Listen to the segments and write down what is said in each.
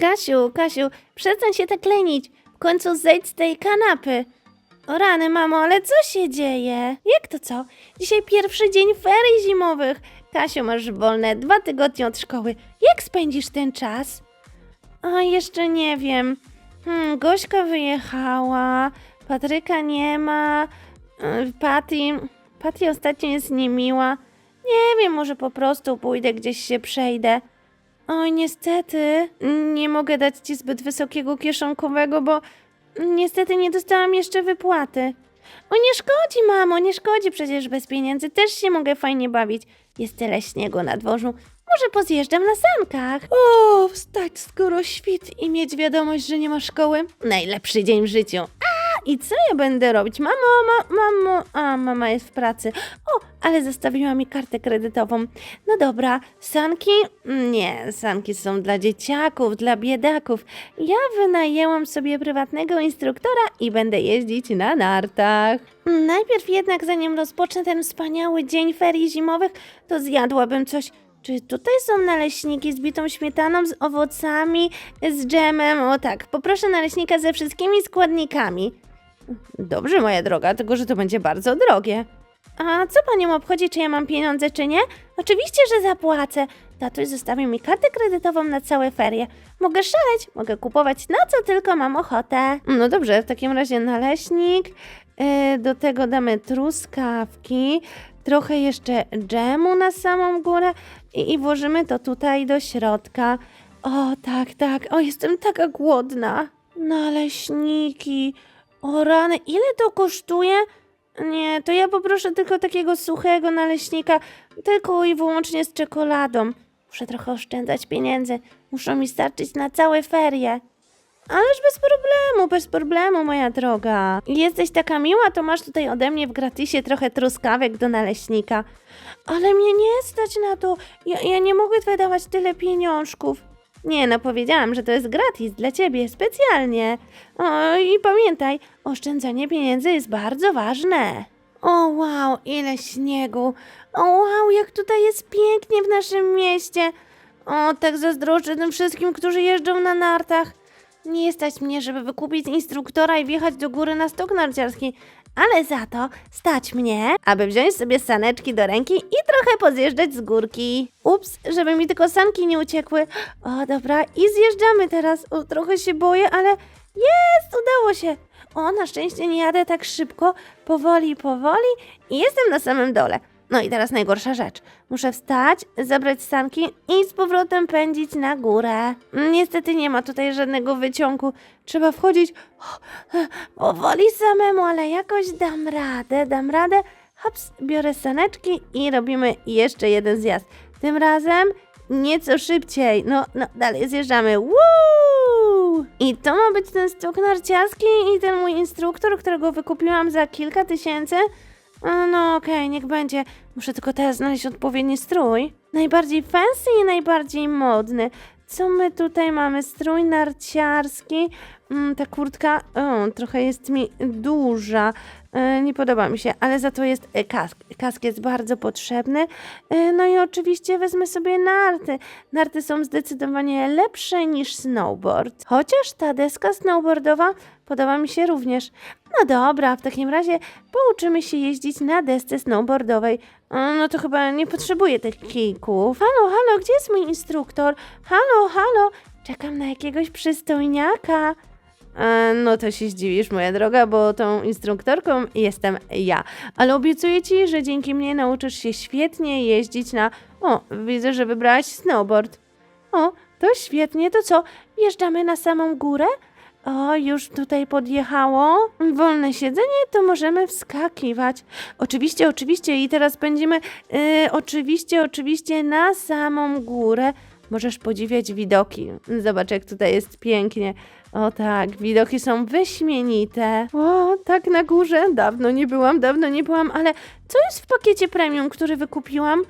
Kasiu, Kasiu, przestań się tak lenić. W końcu zejdź z tej kanapy. O rany, mamo, ale co się dzieje? Jak to co? Dzisiaj pierwszy dzień ferii zimowych. Kasiu, masz wolne dwa tygodnie od szkoły. Jak spędzisz ten czas? A jeszcze nie wiem. Hmm, Gośka wyjechała, Patryka nie ma, yy, Patty... Patty ostatnio jest niemiła. Nie wiem, może po prostu pójdę gdzieś się przejdę. Oj, niestety, nie mogę dać ci zbyt wysokiego kieszonkowego, bo niestety nie dostałam jeszcze wypłaty. O, nie szkodzi, mamo, nie szkodzi, przecież bez pieniędzy też się mogę fajnie bawić. Jest tyle śniegu na dworzu. Może pozjeżdżam na sankach. O, wstać skoro świt i mieć wiadomość, że nie ma szkoły. Najlepszy dzień w życiu. I co ja będę robić? Mamo, ma, mamo, a mama jest w pracy. O, ale zostawiła mi kartę kredytową. No dobra, sanki? Nie, sanki są dla dzieciaków, dla biedaków. Ja wynajęłam sobie prywatnego instruktora i będę jeździć na nartach. Najpierw jednak, zanim rozpocznę ten wspaniały dzień ferii zimowych, to zjadłabym coś. Czy tutaj są naleśniki z bitą śmietaną, z owocami, z dżemem? O tak, poproszę naleśnika ze wszystkimi składnikami. Dobrze, moja droga, tylko że to będzie bardzo drogie. A co panią obchodzi, czy ja mam pieniądze, czy nie? Oczywiście, że zapłacę. Tatuś zostawił mi kartę kredytową na całe ferie. Mogę szaleć, mogę kupować na co tylko mam ochotę. No dobrze, w takim razie naleśnik. Yy, do tego damy truskawki. Trochę jeszcze dżemu na samą górę i, i włożymy to tutaj do środka. O, tak, tak. O, jestem taka głodna. Naleśniki. O rany, ile to kosztuje? Nie, to ja poproszę tylko takiego suchego naleśnika, tylko i wyłącznie z czekoladą. Muszę trochę oszczędzać pieniędzy. Muszą mi starczyć na całe ferie. Ależ bez problemu, bez problemu, moja droga. Jesteś taka miła, to masz tutaj ode mnie w gratisie trochę truskawek do naleśnika. Ale mnie nie stać na to. Ja, ja nie mogę wydawać tyle pieniążków. Nie, no powiedziałam, że to jest gratis dla ciebie, specjalnie. O, i pamiętaj, oszczędzanie pieniędzy jest bardzo ważne. O wow, ile śniegu. O wow, jak tutaj jest pięknie w naszym mieście. O, tak zazdroszczę tym wszystkim, którzy jeżdżą na nartach. Nie stać mnie, żeby wykupić instruktora i wjechać do góry na stok narciarski, ale za to stać mnie, aby wziąć sobie saneczki do ręki i trochę pozjeżdżać z górki. Ups, żeby mi tylko sanki nie uciekły. O, dobra, i zjeżdżamy teraz. O, trochę się boję, ale jest, udało się. O, na szczęście nie jadę tak szybko, powoli, powoli i jestem na samym dole. No i teraz najgorsza rzecz. Muszę wstać, zabrać sanki i z powrotem pędzić na górę. Niestety nie ma tutaj żadnego wyciągu. Trzeba wchodzić powoli samemu, ale jakoś dam radę, dam radę. Hops, biorę saneczki i robimy jeszcze jeden zjazd. Tym razem nieco szybciej. No, no, dalej zjeżdżamy. Woo! I to ma być ten stok narciarski i ten mój instruktor, którego wykupiłam za kilka tysięcy. A, No okej, niech będzie. Muszę tylko teraz znaleźć odpowiedni strój. Najbardziej fancy i najbardziej modny. Co my tutaj mamy? Strój narciarski. Mm, ta kurtka o, trochę jest mi duża. E, nie podoba mi się, ale za to jest e, kask. Kask jest bardzo potrzebny. E, no i oczywiście wezmę sobie narty. Narty są zdecydowanie lepsze niż snowboard. Chociaż ta deska snowboardowa podoba mi się również. No dobra, w takim razie pouczymy się jeździć na desce snowboardowej. E, No to chyba nie potrzebuję tych kijków. Halo, halo, gdzie jest mój instruktor? Halo, halo, czekam na jakiegoś przystojniaka. E, No to się zdziwisz, moja droga, bo tą instruktorką jestem ja. Ale obiecuję ci, że dzięki mnie nauczysz się świetnie jeździć na. O, widzę, że wybrałaś snowboard. O, to świetnie, to co? Wjeżdżamy na samą górę? O, już tutaj podjechało. Wolne siedzenie, to możemy wskakiwać. Oczywiście, oczywiście, i teraz będziemy. Yy, oczywiście, oczywiście, na samą górę. Możesz podziwiać widoki. Zobacz, jak tutaj jest pięknie. O tak, widoki są wyśmienite. O, tak na górze. Dawno nie byłam, dawno nie byłam, ale co jest w pakiecie premium, który wykupiłam?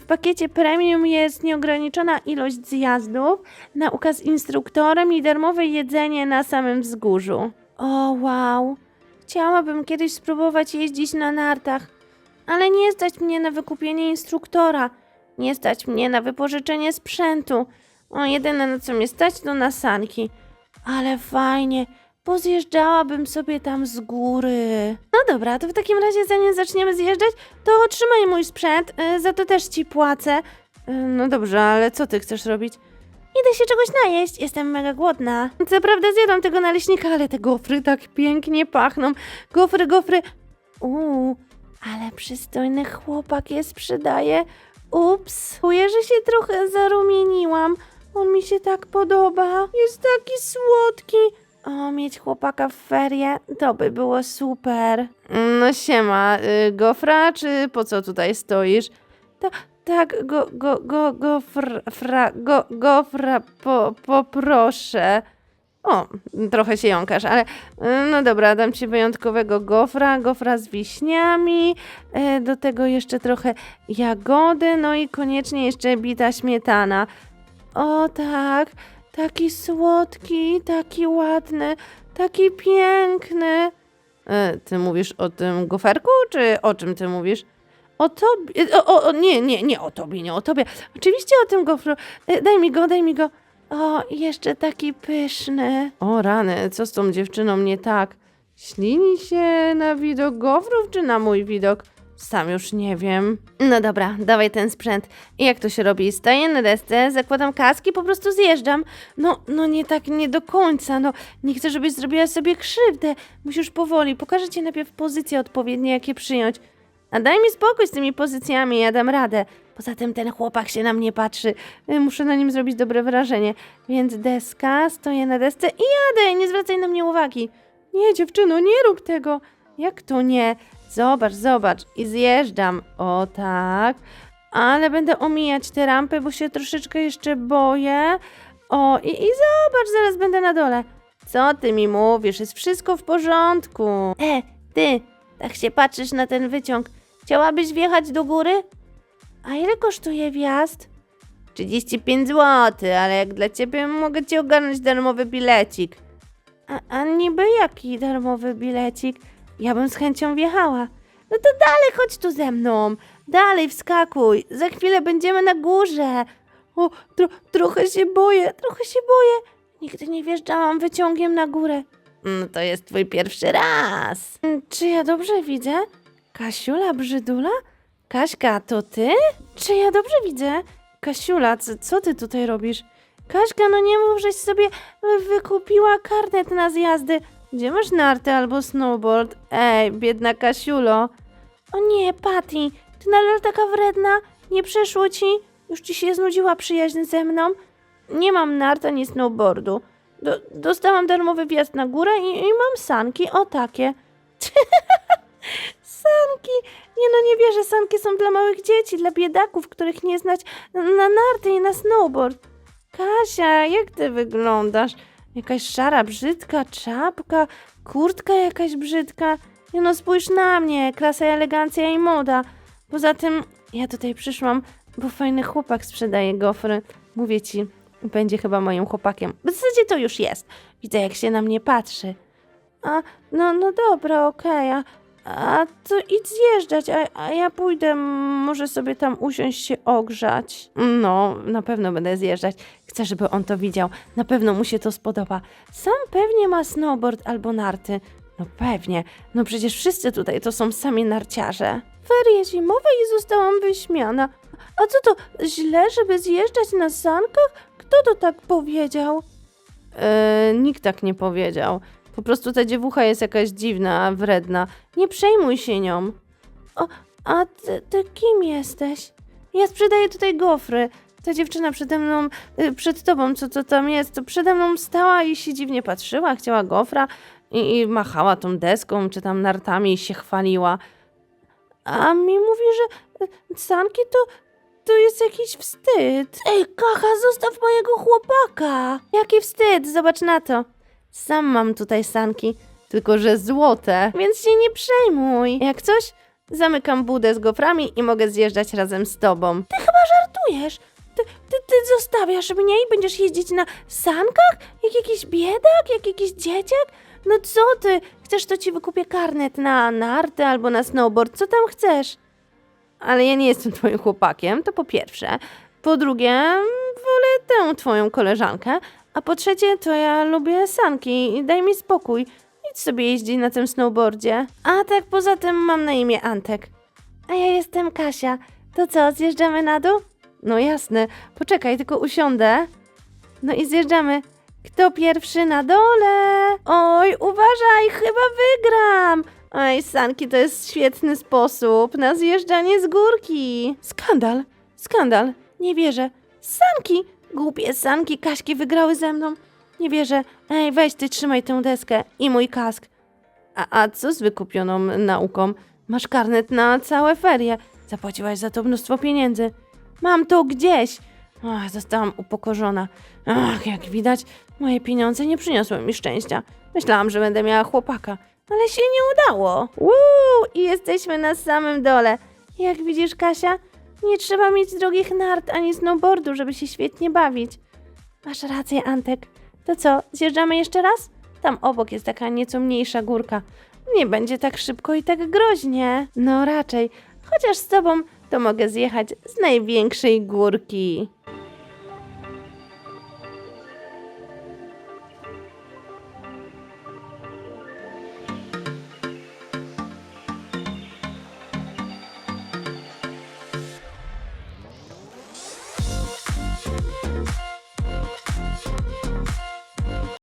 W pakiecie premium jest nieograniczona ilość zjazdów, nauka z instruktorem i darmowe jedzenie na samym wzgórzu. O, wow. Chciałabym kiedyś spróbować jeździć na nartach, ale nie stać mnie na wykupienie instruktora. Nie stać mnie na wypożyczenie sprzętu. O, jedyne na co mnie stać to na sanki. Ale fajnie, pozjeżdżałabym sobie tam z góry. No dobra, to w takim razie zanim zaczniemy zjeżdżać, to otrzymaj mój sprzęt, y, za to też ci płacę. Y, No dobrze, ale co ty chcesz robić? Idę się czegoś najeść, jestem mega głodna. Co prawda zjadłam tego naleśnika, ale te gofry tak pięknie pachną. Gofry, gofry. Uuu, ale przystojny chłopak je sprzedaje. Ups, czuję, że się trochę zarumieniłam. On mi się tak podoba. Jest taki słodki. O, mieć chłopaka w ferie, to by było super. No siema, y, gofra, czy po co tutaj stoisz? Ta, tak, go, go, go, gofra, fra, go, gofra, po, poproszę. O, trochę się jąkasz, ale y, no dobra, dam ci wyjątkowego gofra, gofra z wiśniami, y, do tego jeszcze trochę jagody, no i koniecznie jeszcze bita śmietana. O tak, taki słodki, taki ładny, taki piękny. E, ty mówisz o tym goferku, czy o czym ty mówisz? O tobie, o, o, nie, nie, nie o tobie, nie o tobie. Oczywiście o tym gofru. E, Daj mi go, daj mi go. O, jeszcze taki pyszny. O rany, co z tą dziewczyną nie tak? Ślini się na widok gofrów, czy na mój widok? Sam już nie wiem. No dobra, dawaj ten sprzęt. I jak to się robi? Staję na desce, zakładam kaski, po prostu zjeżdżam. No, no nie tak, nie do końca, no. Nie chcę, żebyś zrobiła sobie krzywdę. Musisz powoli. Pokażę ci najpierw pozycje odpowiednie, jakie przyjąć. A daj mi spokój z tymi pozycjami, ja dam radę. Poza tym ten chłopak się na mnie patrzy. Y, Muszę na nim zrobić dobre wrażenie. Więc deska, stoję na desce i jadę, nie zwracaj na mnie uwagi. Nie, dziewczyno, nie rób tego. Jak to nie? Zobacz, zobacz. I zjeżdżam. O tak. Ale będę omijać te rampy, bo się troszeczkę jeszcze boję. O, i, i zobacz, zaraz będę na dole. Co ty mi mówisz? Jest wszystko w porządku. E, ty, tak się patrzysz na ten wyciąg. Chciałabyś wjechać do góry? A ile kosztuje wjazd? 35 zł, ale jak dla ciebie mogę ci ogarnąć darmowy bilecik. A, a niby jaki darmowy bilecik? Ja bym z chęcią wjechała. No to dalej chodź tu ze mną. Dalej wskakuj. Za chwilę będziemy na górze. O, tro, trochę się boję, trochę się boję. Nigdy nie wjeżdżałam wyciągiem na górę. No to jest twój pierwszy raz. Mm, Czy ja dobrze widzę? Kasiula Brzydula? Kaśka, to ty? Czy ja dobrze widzę? Kasiula, co, co ty tutaj robisz? Kaśka, no nie mów, żeś sobie wy- wykupiła karnet na zjazdy. Gdzie masz narty albo snowboard? Ej, biedna Kasiulo. O nie, Patty, ty nadal taka wredna? Nie przeszło ci? Już ci się znudziła przyjaźń ze mną? Nie mam nart ani snowboardu. Do, dostałam darmowy wjazd na górę i, i mam sanki, o takie. sanki! Nie no, nie wierzę, sanki są dla małych dzieci, dla biedaków, których nie znać na, na narty i na snowboard. Kasia, jak ty wyglądasz? Jakaś szara, brzydka czapka, kurtka jakaś brzydka. Nie no, spójrz na mnie, klasa, elegancja i moda. Poza tym, ja tutaj przyszłam, bo fajny chłopak sprzedaje gofry. Mówię ci, będzie chyba moim chłopakiem. W zasadzie to już jest. Widzę, jak się na mnie patrzy. A, no, no dobra, okej, a, a to idź zjeżdżać, a, a ja pójdę, może sobie tam usiąść się ogrzać. No, na pewno będę zjeżdżać. Chcę, żeby on to widział. Na pewno mu się to spodoba. Sam pewnie ma snowboard albo narty. No pewnie. No przecież wszyscy tutaj to są sami narciarze. Ferie zimowe i zostałam wyśmiana. A co to, źle, żeby zjeżdżać na sankach? Kto to tak powiedział? Eee, nikt tak nie powiedział. Po prostu ta dziewucha jest jakaś dziwna, wredna. Nie przejmuj się nią. O, a ty, ty kim jesteś? Ja sprzedaję tutaj gofry. Ta dziewczyna przede mną, y, przed tobą, co to tam jest, to przede mną stała i się dziwnie patrzyła, chciała gofra i, i machała tą deską czy tam nartami i się chwaliła. A mi mówi, że y, sanki to, to jest jakiś wstyd. Ej, kacha, zostaw mojego chłopaka. Jaki wstyd, zobacz na to. Sam mam tutaj sanki, tylko że złote, więc się nie przejmuj. Jak coś, zamykam budę z goframi i mogę zjeżdżać razem z tobą. Ty chyba żartujesz. Ty, ty, ty zostawiasz mnie i będziesz jeździć na sankach? Jak jakiś biedak? Jak jakiś dzieciak? No co ty? Chcesz, to ci wykupię karnet na narty albo na snowboard. Co tam chcesz? Ale ja nie jestem twoim chłopakiem, to po pierwsze. Po drugie, wolę tę twoją koleżankę. A po trzecie, to ja lubię sanki. Daj mi spokój. Idź sobie jeździć na tym snowboardzie. A tak poza tym mam na imię Antek. A ja jestem Kasia. To co, zjeżdżamy na dół? No jasne. Poczekaj, tylko usiądę. No i zjeżdżamy. Kto pierwszy na dole? Oj, uważaj, chyba wygram. Oj, sanki to jest świetny sposób na zjeżdżanie z górki. Skandal, skandal, nie wierzę. Sanki, głupie sanki, Kaśki wygrały ze mną. Nie wierzę. Ej, weź ty, trzymaj tę deskę i mój kask. A, a co z wykupioną nauką? Masz karnet na całe ferie. Zapłaciłaś za to mnóstwo pieniędzy. Mam to gdzieś. Ach, zostałam upokorzona. Ach, jak widać, moje pieniądze nie przyniosły mi szczęścia. Myślałam, że będę miała chłopaka, ale się nie udało. Uuu, i jesteśmy na samym dole. Jak widzisz, Kasia, nie trzeba mieć drogich nart ani snowboardu, żeby się świetnie bawić. Masz rację, Antek. To co, zjeżdżamy jeszcze raz? Tam obok jest taka nieco mniejsza górka. Nie będzie tak szybko i tak groźnie. No raczej. Chociaż z tobą to mogę zjechać z największej górki.